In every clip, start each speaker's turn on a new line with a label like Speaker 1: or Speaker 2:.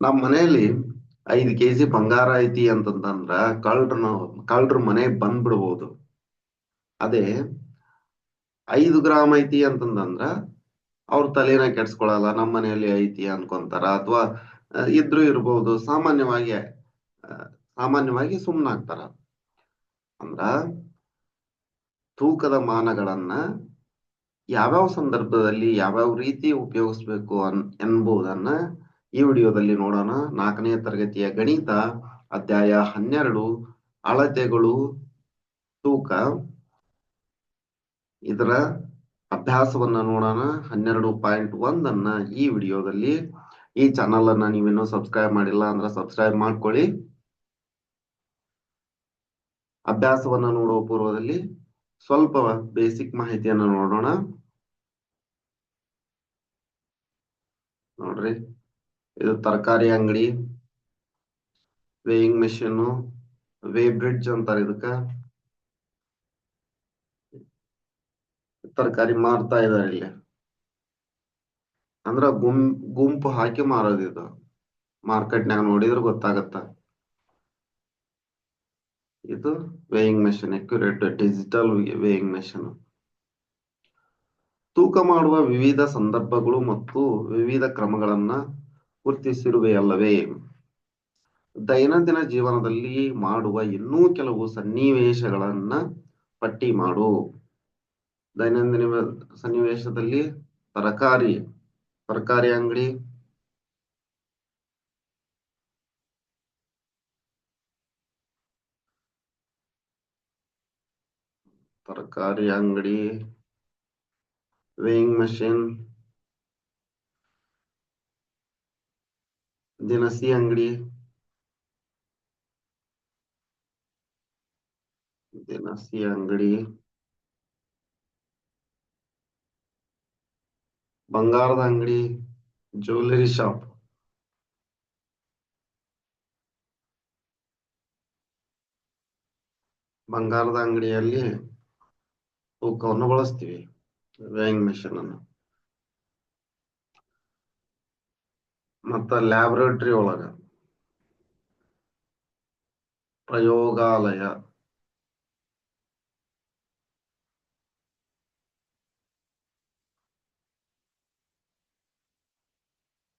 Speaker 1: ನಮ್ಮ ಮನೆಯಲ್ಲಿ ಐದು ಕೆಜಿ ಬಂಗಾರ ಐತಿ ಅಂತಂತಂದ್ರ ಕಳ್ರನ ಕಳ್ರ ಮನೆಗ್ ಬಂದ್ಬಿಡ್ಬೋದು. ಅದೇ ಐದು ಗ್ರಾಮ್ ಐತಿ ಅಂತಂದ್ರ ಅವ್ರ ತಲೆನ ಕೆಡ್ಸ್ಕೊಳಲ್ಲ ನಮ್ಮ ಮನೆಯಲ್ಲಿ ಐತಿ ಅನ್ಕೊಂತಾರ ಅಥವಾ ಇದ್ರು ಇರ್ಬೋದು, ಸಾಮಾನ್ಯವಾಗಿ ಸಾಮಾನ್ಯವಾಗಿ ಸುಮ್ನಾಗ್ತಾರ. ಅಂದ್ರ ತೂಕದ ಮಾನಗಳನ್ನ ಯಾವ್ಯಾವ ಸಂದರ್ಭದಲ್ಲಿ ಯಾವ್ಯಾವ ರೀತಿ ಉಪಯೋಗಿಸ್ಬೇಕು ಅನ್ ಎನ್ನುವುದನ್ನ ಈ ವಿಡಿಯೋದಲ್ಲಿ ನೋಡೋಣ ನಾಲ್ಕನೇ ತರಗತಿಯ ಗಣಿತ ಅಧ್ಯಾಯ ಹನ್ನೆರಡು, ಅಳತೆಗಳು, ತೂಕ. ಇದರ ಅಭ್ಯಾಸವನ್ನ ನೋಡೋಣ. ಹನ್ನೆರಡು ಪಾಯಿಂಟ್ ಒಂದನ್ನ ಈ ವಿಡಿಯೋದಲ್ಲಿ. ಈ ಚಾನಲ್ ಅನ್ನ ನೀವಿನ್ನೂ ಸಬ್ಸ್ಕ್ರೈಬ್ ಮಾಡಿಲ್ಲ ಅಂದ್ರೆ ಸಬ್ಸ್ಕ್ರೈಬ್ ಮಾಡ್ಕೊಳ್ಳಿ. ಅಭ್ಯಾಸವನ್ನ ನೋಡುವ ಪೂರ್ವದಲ್ಲಿ ಸ್ವಲ್ಪ ಬೇಸಿಕ್ ಮಾಹಿತಿಯನ್ನ ನೋಡೋಣ. ನೋಡ್ರಿ. ಇದು ತರಕಾರಿ ಅಂಗಡಿ ವೇಯಿಂಗ್ ಮೆಷಿನ್ ವೇ ಬ್ರಿಡ್ಜ್ ಅಂತಾರೆ ಇದಕ್ಕ. ತರಕಾರಿ ಮಾರ್ತಾ ಇದಾರೆ ಇಲ್ಲಿ. ಅಂದ್ರ ಗುಂ, ಗುಂಪು ಹಾಕಿ ಮಾರೋದು ಇದು. ಮಾರ್ಕೆಟ್ನಾಗ ನೋಡಿದ್ರೆ ಗೊತ್ತಾಗತ್ತ. ಇದು weighing machine accurate digital weighing machine ತೂಕ ಮಾಡುವ ವಿವಿಧ ಸಂದರ್ಭಗಳು ಮತ್ತು ವಿವಿಧ ಕ್ರಮಗಳನ್ನ ಗುರುತಿಸಿರುವೆಯಲ್ಲವೇ ದೈನಂದಿನ ಜೀವನದಲ್ಲಿ ಮಾಡುವ ಇನ್ನೂ ಕೆಲವು ಸನ್ನಿವೇಶಗಳನ್ನ ಪಟ್ಟಿ ಮಾಡು. ದೈನಂದಿನ ಸನ್ನಿವೇಶದಲ್ಲಿ ತರಕಾರಿ ತರಕಾರಿ ಅಂಗಡಿ. ತರಕಾರಿ ಅಂಗಡಿ, ವೇಯಿಂಗ್ ಮಷಿನ್. ದಿನಸಿ ಅಂಗಡಿ ದಿನಸಿ ಅಂಗಡಿ ಬಂಗಾರದ ಅಂಗಡಿ ಜ್ಯುವೆಲರಿ ಶಾಪ್ ಬಂಗಾರದ ಅಂಗಡಿಯಲ್ಲಿ ತೂಕವನ್ನು ಬಳಸ್ತೀವಿ ವೇಯಿಂಗ್ ಮೆಷಿನ್ ಅನ್ನು ಮತ್ತ ಲ್ಯಾಬೊರೇಟರಿ ಒಳಗ. ಪ್ರಯೋಗಾಲಯ.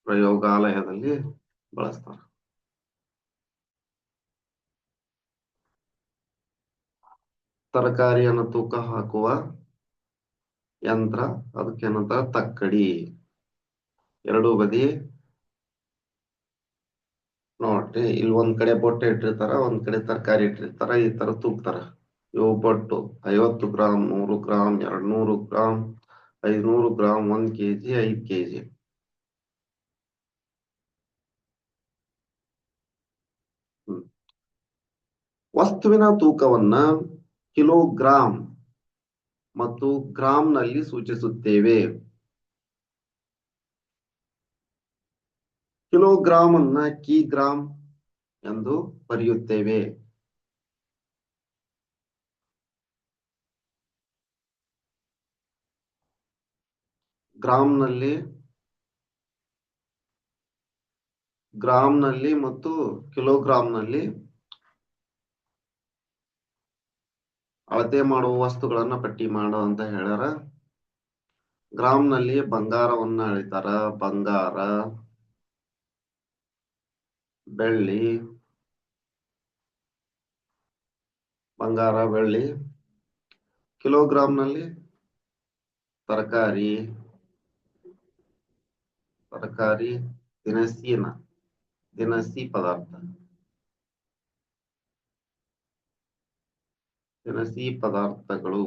Speaker 1: ಪ್ರಯೋಗಾಲಯದಲ್ಲಿ ಬಳಸ್ತಾರ. ತರಕಾರಿಯನ್ನು ತೂಕ ಹಾಕುವ ಯಂತ್ರ ಅದಕ್ಕೇನಂತ ತಕ್ಕಡಿ. ಎರಡೂ ಬದಿ ನೋಡ್ರಿ, ಇಲ್ಲಿ ಒಂದ್ ಕಡೆ ಬೊಟ್ಟೆ ಇಟ್ಟಿರ್ತಾರ, ಒಂದ್ ಕಡೆ ತರಕಾರಿ ಇಟ್ಟಿರ್ತಾರ, ಈ ತರ ತೂಗ್ತಾರ. ಇವು ಬೊಟ್ಟು ಐವತ್ತು ಗ್ರಾಮ್ ನೂರು ಗ್ರಾಮ್ ಎರಡ್ ನೂರು ಗ್ರಾಮ್ ಐದ್ನೂರು ಗ್ರಾಮ್ ಒಂದ್ ಕೆಜಿ, ಐದ್ ಕೆಜಿ. ವಸ್ತುವಿನ ತೂಕವನ್ನ ಕಿಲೋಗ್ರಾಮ್ ಮತ್ತು ಗ್ರಾಮ್ನಲ್ಲಿ ಸೂಚಿಸುತ್ತೇವೆ. ಕಿಲೋಗ್ರಾಮ್ ಅನ್ನ ಕಿಗ್ರಾಮ್ ಎಂದು ಬರೆಯುತ್ತೇವೆ. ಗ್ರಾಮ್ನಲ್ಲಿ ಗ್ರಾಮ್ನಲ್ಲಿ ಗ್ರಾಮ್ನಲ್ಲಿ ಮತ್ತು ಕಿಲೋಗ್ರಾಮ್ನಲ್ಲಿ ಅಳತೆ ಮಾಡುವ ವಸ್ತುಗಳನ್ನ ಪಟ್ಟಿ ಮಾಡು ಅಂತ ಹೇಳ್ಯಾರ. ಗ್ರಾಮ್ನಲ್ಲಿ ಬಂಗಾರವನ್ನ ಅಳಿತಾರ. ಬಂಗಾರ ಬೆಳ್ಳಿ, ಬಂಗಾರ, ಬೆಳ್ಳಿ ಕಿಲೋಗ್ರಾಮ್ನಲ್ಲಿ ತರಕಾರಿ ತರಕಾರಿ, ದಿನಸಿನ, ದಿನಸಿ ಪದಾರ್ಥ. ದಿನಸಿ ಪದಾರ್ಥಗಳು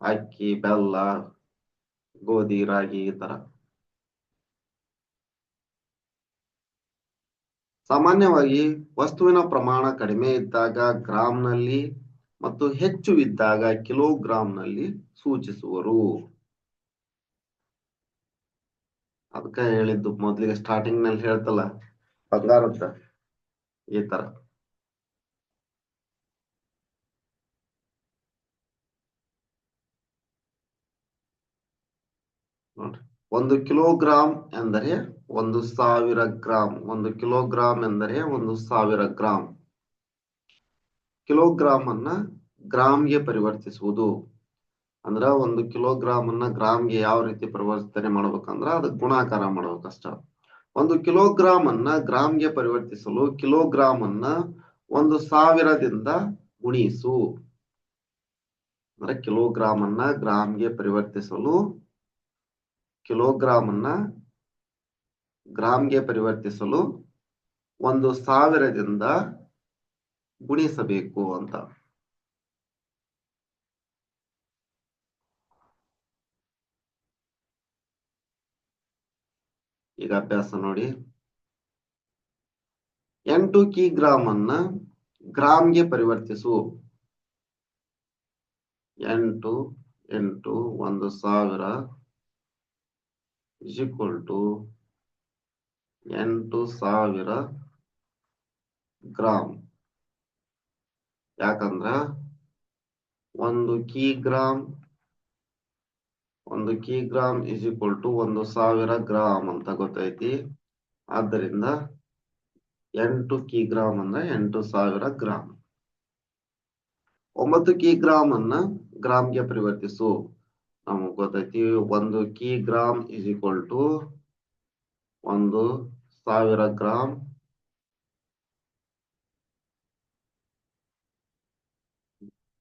Speaker 1: ಅಕ್ಕಿ, ಬೆಲ್ಲ, ಗೋಧಿ, ರಾಗಿ ಈ ತರ. ಸಾಮಾನ್ಯವಾಗಿ ವಸ್ತುವಿನ ಪ್ರಮಾಣ ಕಡಿಮೆ ಇದ್ದಾಗ ಗ್ರಾಂನಲ್ಲಿ ಮತ್ತು ಹೆಚ್ಚು ಇದ್ದಾಗ ಕಿಲೋಗ್ರಾಂನಲ್ಲಿ ಸೂಚಿಸುವರು. ಅದಕ್ಕ ಹೇಳಿದ್ದು ಮೊದಲಿಗೆ ಸ್ಟಾರ್ಟಿಂಗ್ನಲ್ಲಿ ಹೇಳ್ತಲ್ಲ ಬಂಗಾರದ ಈ ತರ ನೋಡ್ರಿ. ಒಂದು ಕಿಲೋಗ್ರಾಂ ಎಂದರೆ ಒಂದು ಸಾವಿರ ಗ್ರಾಂ, ಒಂದು ಕಿಲೋಗ್ರಾಂ ಎಂದರೆ ಒಂದು ಸಾವಿರ ಗ್ರಾಂ. ಕಿಲೋಗ್ರಾಂ ಅನ್ನ ಗ್ರಾಮ್ಗೆ ಪರಿವರ್ತಿಸುವುದು. ಅಂದ್ರ ಒಂದು ಕಿಲೋಗ್ರಾಂ ಅನ್ನ ಗ್ರಾಮ್ಗೆ ಯಾವ ರೀತಿ ಪರಿವರ್ತನೆ ಮಾಡ್ಬೇಕಂದ್ರ ಅದಕ್ಕೆ ಗುಣಾಕಾರ ಮಾಡ್ಬೇಕಷ್ಟ ಒಂದು ಕಿಲೋಗ್ರಾಂ ಅನ್ನ ಗ್ರಾಮ್ಗೆ ಪರಿವರ್ತಿಸಲು ಕಿಲೋಗ್ರಾಂ ಅನ್ನ ಒಂದು ಸಾವಿರದಿಂದ ಗುಣಿಸು. ಅಂದ್ರೆ ಕಿಲೋಗ್ರಾಂ ಅನ್ನ ಗ್ರಾಮ್ಗೆ ಪರಿವರ್ತಿಸಲು ಕಿಲೋಗ್ರಾಂ ಅನ್ನ ಗ್ರಾಮ್ಗೆ ಪರಿವರ್ತಿಸಲು ಒಂದು ಸಾವಿರದಿಂದ ಗುಣಿಸಬೇಕು ಅಂತ. ಈಗ ಅಭ್ಯಾಸ ನೋಡಿ. ಎಂಟು ಕಿ ಗ್ರಾಮ್ ಅನ್ನ ಗ್ರಾಮ್ಗೆ ಪರಿವರ್ತಿಸು. ಎಂಟು ಎಂಟು, ಒಂದು ಸಾವಿರ ಇಸ್ ಈಕ್ವಲ್ ಟು ಎಂಟು ಸಾವಿರ ಗ್ರಾಮ್. ಯಾಕಂದ್ರ ಒಂದು ಕಿಗ್ರಾಮ್ ಒಂದು ಕಿಗ್ರಾಮ್ ಇಸ್ ಈಕ್ವಲ್ ಟು ಒಂದು ಸಾವಿರ ಗ್ರಾಮ್ ಅಂತ ಗೊತ್ತೈತಿ. ಆದ್ದರಿಂದ ಎಂಟು ಕಿಗ್ರಾಮ್ ಅಂದ್ರೆ ಎಂಟು ಸಾವಿರ ಗ್ರಾಮ್. ಒಂಬತ್ತು ಕಿಗ್ರಾಮ್ ಅನ್ನ ಗ್ರಾಮ್ಗೆ ಪರಿವರ್ತಿಸು. ನಮಗ್ ಗೊತ್ತೈತಿ, ಒಂದು ಕಿಗ್ರಾಮ್ ಇಸ್ ಈಕ್ವಲ್ ಟು ಒಂದು ಸಾವಿರ ಗ್ರಾಮ್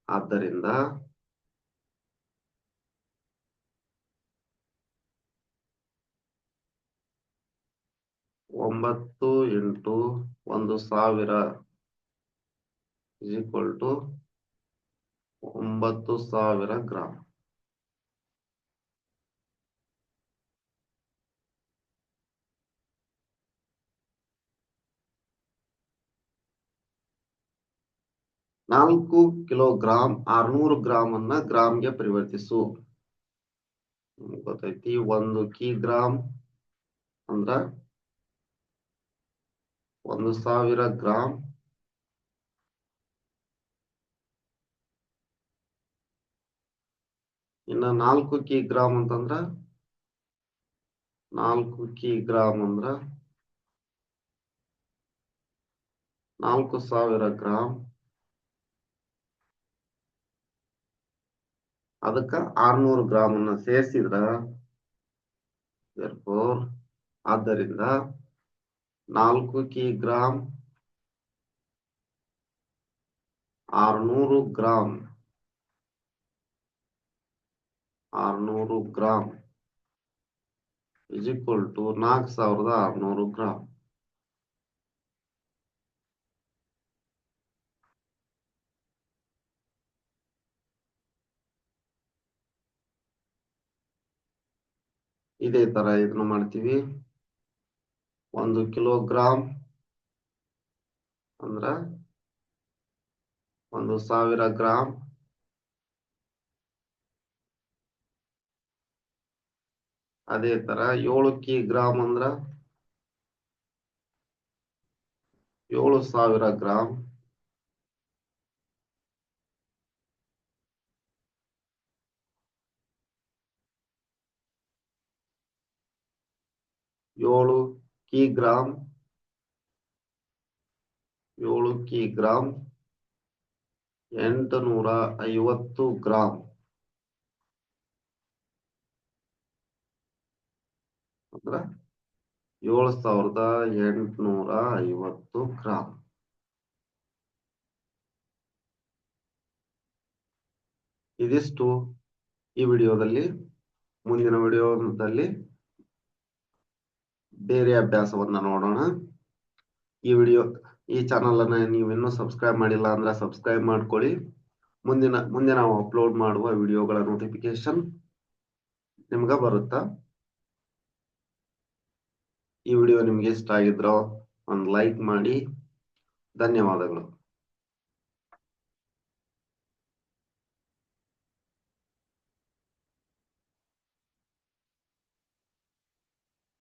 Speaker 1: ಆದ್ದರಿಂದ ಒಂಬತ್ತು ಇಂಟು ಒಂದು ಸಾವಿರ ಈಕ್ವಲ್ ಟು ಒಂಬತ್ತು ಸಾವಿರ ಗ್ರಾಮ್ ನಾಲ್ಕು ಕಿಲೋಗ್ರಾಮ್ ಆರ್ನೂರು ಗ್ರಾಮ್ ಅನ್ನ ಗ್ರಾಮ್ಗೆ ಪರಿವರ್ತಿಸು. ಗೊತ್ತೈತಿ, ಒಂದು ಕಿಗ್ರಾಮ್ ಅಂದ್ರ ಒಂದು ಸಾವಿರ ಗ್ರಾಮ್ ಇನ್ನ ನಾಲ್ಕು ಕಿಗ್ರಾಮ್ ಅಂತಂದ್ರ ನಾಲ್ಕು ಕಿಗ್ರಾಮ್ ಅಂದ್ರ ನಾಲ್ಕು ಸಾವಿರ ಗ್ರಾಮ್ ಅದಕ್ಕ ಆರ್ನೂರು ಗ್ರಾಮ್ ಅನ್ನ ಸೇರಿಸಿದ್ರ ಆದ್ದರಿಂದ ನಾಲ್ಕು ಕಿ ಗ್ರಾಮ್ ಆರ್ನೂರು ಗ್ರಾಮ್ ಆರ್ನೂರು ಗ್ರಾಮ್ ಇಸ್ ಈಕ್ವಲ್ ಟು ನಾಲ್ಕು ಸಾವಿರದ ಆರ್ನೂರು ಗ್ರಾಮ್ ಇದೇ ತರ ಇದನ್ನ ಮಾಡ್ತೀವಿ. ಒಂದು ಕಿಲೋಗ್ರಾಮ್ ಅಂದ್ರ ಒಂದು ಸಾವಿರ ಗ್ರಾಮ್ ಅದೇ ತರ ಏಳು ಕಿ ಗ್ರಾಮ್ ಅಂದ್ರ ಏಳು ಸಾವಿರ ಗ್ರಾಮ್ ಏಳು ಕಿಗ್ರಾಮ್ ಏಳು ಕಿಗ್ರಾಮ್ ಎಂಟು ನೂರ ಐವತ್ತು ಗ್ರಾಮ್ ಅಂದ್ರ ಏಳು ಸಾವಿರದ ಎಂಟುನೂರ ಐವತ್ತು ಗ್ರಾಮ್ ಇದಿಷ್ಟು ಈ ವಿಡಿಯೋದಲ್ಲಿ, ಮುಂದಿನ ವಿಡಿಯೋದಲ್ಲಿ ಬೇರೆ ಅಭ್ಯಾಸವನ್ನ ನೋಡೋಣ. ಈ ವಿಡಿಯೋ, ಈ ಚಾನಲ್ ಅನ್ನ ನೀವು ಇನ್ನೂ ಸಬ್ಸ್ಕ್ರೈಬ್ ಮಾಡಿಲ್ಲ ಅಂದ್ರೆ ಸಬ್ಸ್ಕ್ರೈಬ್ ಮಾಡ್ಕೊಳ್ಳಿ. ಮುಂದಿನ, ಮುಂದೆ ನಾವು ಅಪ್ಲೋಡ್ ಮಾಡುವ ವಿಡಿಯೋಗಳ ನೋಟಿಫಿಕೇಶನ್ ನಿಮ್ಗ ಬರುತ್ತಾ? ಈ ವಿಡಿಯೋ ನಿಮ್ಗೆ ಇಷ್ಟ ಆಗಿದ್ರೋ ಒಂದು ಲೈಕ್ ಮಾಡಿ. ಧನ್ಯವಾದಗಳು.